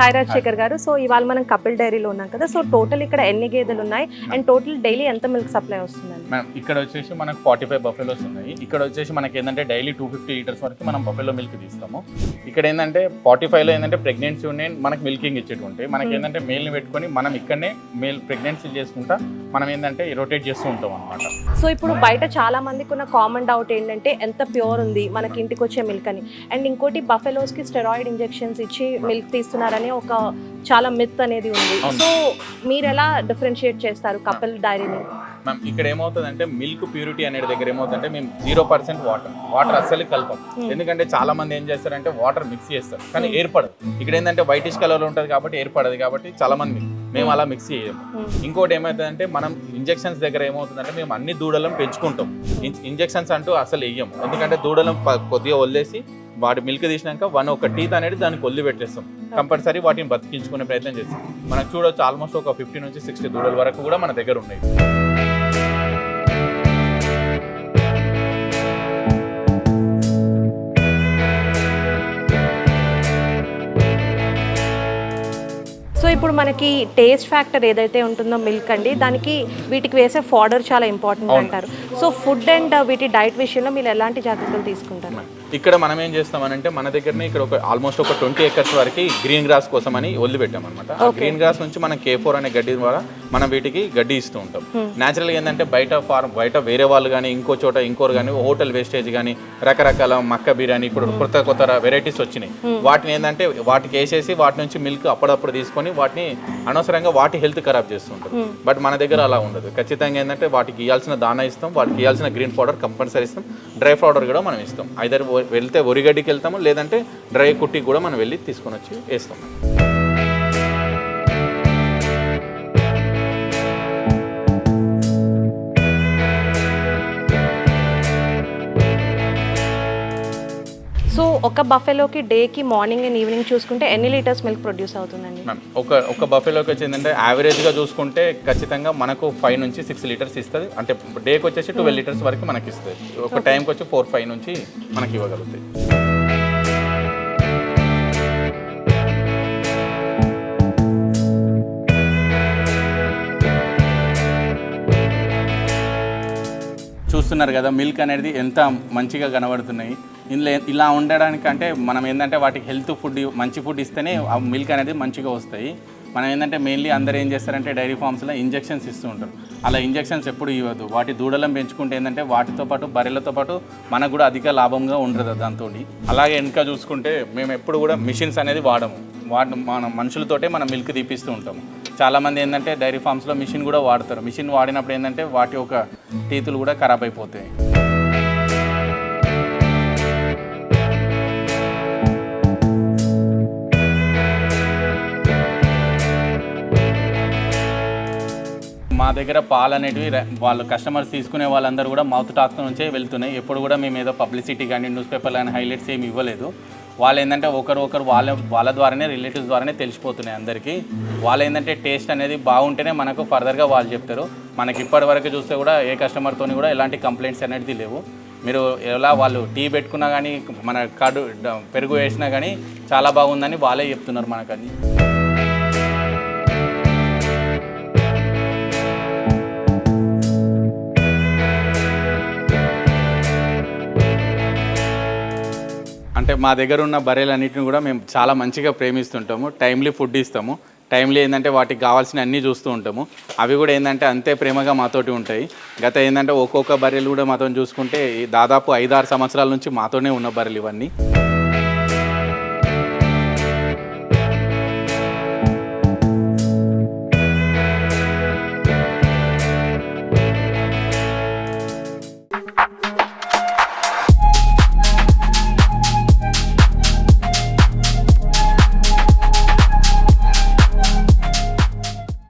Hi Rajasekhar గారు. So ఇవాళ మనం కపిల్ డైరీలో ఉన్నాం కదా. సో టోటల్ ఇక్కడ ఎన్ని గేదెలు ఉన్నాయి? అండ్ టోటల్ డైలీ ఎంత మిల్క్ సప్లై వస్తుందండి? మ్యామ్ ఇక్కడ వచ్చేసి మనకు ఫార్టీ ఫైవ్ బఫెలోస్ ఉన్నాయి. ఇక్కడ వచ్చేసి మనకి ఏంటంటే డైలీ టూ ఫిఫ్టీ లీటర్స్ వరకు మనం బఫెలో మిల్క్ తీస్తాము. ఇక్కడ ఏంటంటే ఫార్టీ ఫైవ్లో ఏంటంటే ప్రెగ్నెన్సీ ఉన్నాయి మనకి మిల్కింగ్ ఇచ్చేటి ఉంటాయి మనకి ఏంటంటే మేల్ని పెట్టుకొని మనం ఇక్కడనే మేల్ ప్రెగ్నెన్సీ చేసుకుంటా మనం ఏంటంటే రొటేట్ చేస్తూ ఉంటాం అనమాట సో ఇప్పుడు బయట చాలా మందికి ఉన్న కామన్ డౌట్ ఏంటంటే ఎంత ప్యూర్ ఉంది మనకి ఇంటికి వచ్చే మిల్క్ అని. అండ్ ఇంకోటి buffaloes కి స్టెరాయిడ్ ఇంజెక్షన్స్ ఇచ్చి మిల్క్ తీస్తున్నారని ఒక చాలా మిత్ అనేది ఉంది. సో మీరు ఎలా డిఫరెన్షియేట్ చేస్తారు కపిల్ డైరీని మ్యామ్ ఇక్కడ ఏమవుతుందంటే మిల్క్ ప్యూరిటీ అనే దగ్గర ఏమవుతుందంటే మేము జీరో పర్సెంట్ వాటర్ వాటర్ అస్సలు కలపం. ఎందుకంటే చాలా మంది ఏం చేస్తారంటే వాటర్ మిక్స్ చేస్తారు. కానీ ఏర్పడదు. ఇక్కడ ఏంటంటే వైటిష్ కలర్ ఉంటుంది కాబట్టి ఏర్పడదు కాబట్టి చాలా మంది మేము అలా మిక్స్ చేయము. ఇంకోటి ఏమవుతుందంటే మనం ఇంజెక్షన్స్ దగ్గర ఏమవుతుందంటే మేము అన్ని దూడలను పెంచుకుంటాం. ఇంజెక్షన్స్ అంటూ అసలు వేయము ఎందుకంటే దూడలను కొద్దిగా వదిలేసి వాటి మిల్క్ తీసినాక వన్ ఒక టీత్ అనేది దానికి వదిలి పెట్టేస్తాం. కంపల్సరీ వాటిని బతికించుకునే ప్రయత్నం చేస్తాం. మనకు చూడొచ్చు ఆల్మోస్ట్ ఒక ఫిఫ్టీ నుంచి సిక్స్టీ దూడల వరకు కూడా మన దగ్గర ఉన్నాయి. సో ఇప్పుడు మనకి టేస్ట్ ఫ్యాక్టర్ ఏదైతే ఉంటుందో మిల్క్ అండి దానికి వీటికి వేసే ఫాడర్ చాలా ఇంపార్టెంట్. అంటారు. సో ఫుడ్ అండ్ వీటి డైట్ విషయంలో మీరు ఎలాంటి జాగ్రత్తలు తీసుకుంటారు? ఇక్కడ మనం ఏం చేస్తామనంటే మన దగ్గరనే ఇక్కడ ఒక ఆల్మోస్ట్ ఒక ట్వంటీ ఎకర్స్ వరకు గ్రీన్ గ్రాస్ కోసం అని వదిలిపెట్టాం అనమాట ఆ గ్రీన్ గ్రాస్ నుంచి మనం కే ఫోర్ అనే గడ్డి ద్వారా మనం వీటికి గడ్డి ఇస్తూ ఉంటాం. న్యాచురల్గా ఏంటంటే బయట ఫార్మ్ బయట వేరే వాళ్ళు కానీ ఇంకో చోట ఇంకోరు కానీ హోటల్ వేస్టేజ్ కానీ రకరకాల మక్క బిర్యానీ ఇప్పుడు కొత్త కొత్త వెరైటీస్ వచ్చినాయి. వాటిని ఏంటంటే వాటికి వేసేసి వాటి నుంచి మిల్క్ అప్పుడప్పుడు తీసుకొని వాటిని అనవసరంగా వాటి హెల్త్ ఖరాబ్ చేస్తుంటారు బట్ మన దగ్గర అలా ఉండదు. ఖచ్చితంగా ఏంటంటే వాటికి ఇవ్వాల్సిన దానా ఇస్తాం వాటికి ఇవ్వాల్సిన గ్రీన్ పౌడర్ కంపల్సరీ ఇస్తాం డ్రై పౌడర్ కూడా మనం ఇస్తాం. ఐదర్ వెళ్తే ఒరిగడ్డికి వెళ్తాము లేదంటే డ్రై కుట్టికి కూడా మనం వెళ్ళి తీసుకొని వచ్చి వేస్తాం. సో ఒక బఫెలోకి డేకి మార్నింగ్ అండ్ ఈవినింగ్ చూసుకుంటే ఎన్ని లీటర్స్ మిల్క్ ప్రొడ్యూస్ అవుతుందండి? మ్యామ్ ఒక ఒక బఫెలోకి వచ్చి ఏంటంటే యావరేజ్గా చూసుకుంటే ఖచ్చితంగా మనకు ఫైవ్ నుంచి సిక్స్ లీటర్స్ ఇస్తుంది. అంటే డేకి వచ్చేసి ట్వెల్వ్ లీటర్స్ వరకు మనకి ఇస్తుంది ఒక టైంకి వచ్చి ఫోర్ ఫైవ్ నుంచి మనకి ఇవ్వగలుగుతాయి. చూస్తున్నారు కదా మిల్క్ అనేది ఎంత మంచిగా కనబడుతున్నాయి. ఇందులో ఇలా ఉండడానికి అంటే మనం ఏంటంటే వాటికి హెల్త్ ఫుడ్ మంచి ఫుడ్ ఇస్తేనే ఆ మిల్క్ అనేది మంచిగా వస్తాయి. మనం ఏంటంటే మెయిన్లీ అందరూ ఏం చేస్తారంటే డైరీ ఫార్మ్స్లో ఇంజెక్షన్స్ ఇస్తూ ఉంటారు. అలా ఇంజెక్షన్స్ ఎప్పుడు ఇవ్వద్దు. వాటి దూడలను పెంచుకుంటే ఏంటంటే వాటితో పాటు బర్రెలతో పాటు మనకు కూడా అధిక లాభంగా ఉండదు దాంతో అలాగే వెనుక చూసుకుంటే మేము ఎప్పుడు కూడా మిషన్స్ అనేది వాడము. వాటి మన మనుషులతోటే మనం మిల్క్ తీపిస్తూ ఉంటాము. చాలామంది ఏంటంటే డైరీ ఫార్మ్స్లో మిషన్ కూడా వాడతారు. మిషన్ వాడినప్పుడు ఏంటంటే వాటి యొక్క టీతులు కూడా ఖరాబ్ అయిపోతాయి. దగ్గర పాలు అనేటివి వాళ్ళు కస్టమర్స్ తీసుకునే వాళ్ళందరూ కూడా మౌత్ టాక్ నుంచే వెళ్తున్నాయి. ఎప్పుడు కూడా మేము ఏదో పబ్లిసిటీ కానీ న్యూస్ పేపర్ కానీ హైలైట్స్ ఏమి ఇవ్వలేదు. వాళ్ళు ఏంటంటే ఒకరు ఒకరు వాళ్ళ వాళ్ళ ద్వారానే రిలేటివ్స్ ద్వారానే తెలిసిపోతున్నాయి అందరికీ. వాళ్ళు ఏంటంటే టేస్ట్ అనేది బాగుంటేనే మనకు ఫర్దర్గా వాళ్ళు చెప్తారు. మనకి ఇప్పటివరకు చూస్తే కూడా ఏ కస్టమర్తో కూడా ఎలాంటి కంప్లైంట్స్ అనేది లేవు. మీరు ఎలా వాళ్ళు టీ పెట్టుకున్నా కానీ మన కడు పెరుగు వేసినా కానీ చాలా బాగుందని వాళ్ళే చెప్తున్నారు మనకని. మా దగ్గర ఉన్న బర్రెలన్నిటిని కూడా మేము చాలా మంచిగా ప్రేమిస్తుంటాము. టైమ్లీ ఫుడ్ ఇస్తాము. టైంలీ ఏంటంటే వాటికి కావాల్సిన అన్నీ చూస్తూ ఉంటాము. అవి కూడా ఏంటంటే అంతే ప్రేమగా మాతోటి ఉంటాయి. గత ఏంటంటే ఒక్కొక్క బర్రెలు కూడా మాతో చూసుకుంటే ఈ దాదాపు ఐదారు సంవత్సరాల నుంచి మాతోనే ఉన్న బర్రెలు ఇవన్నీ.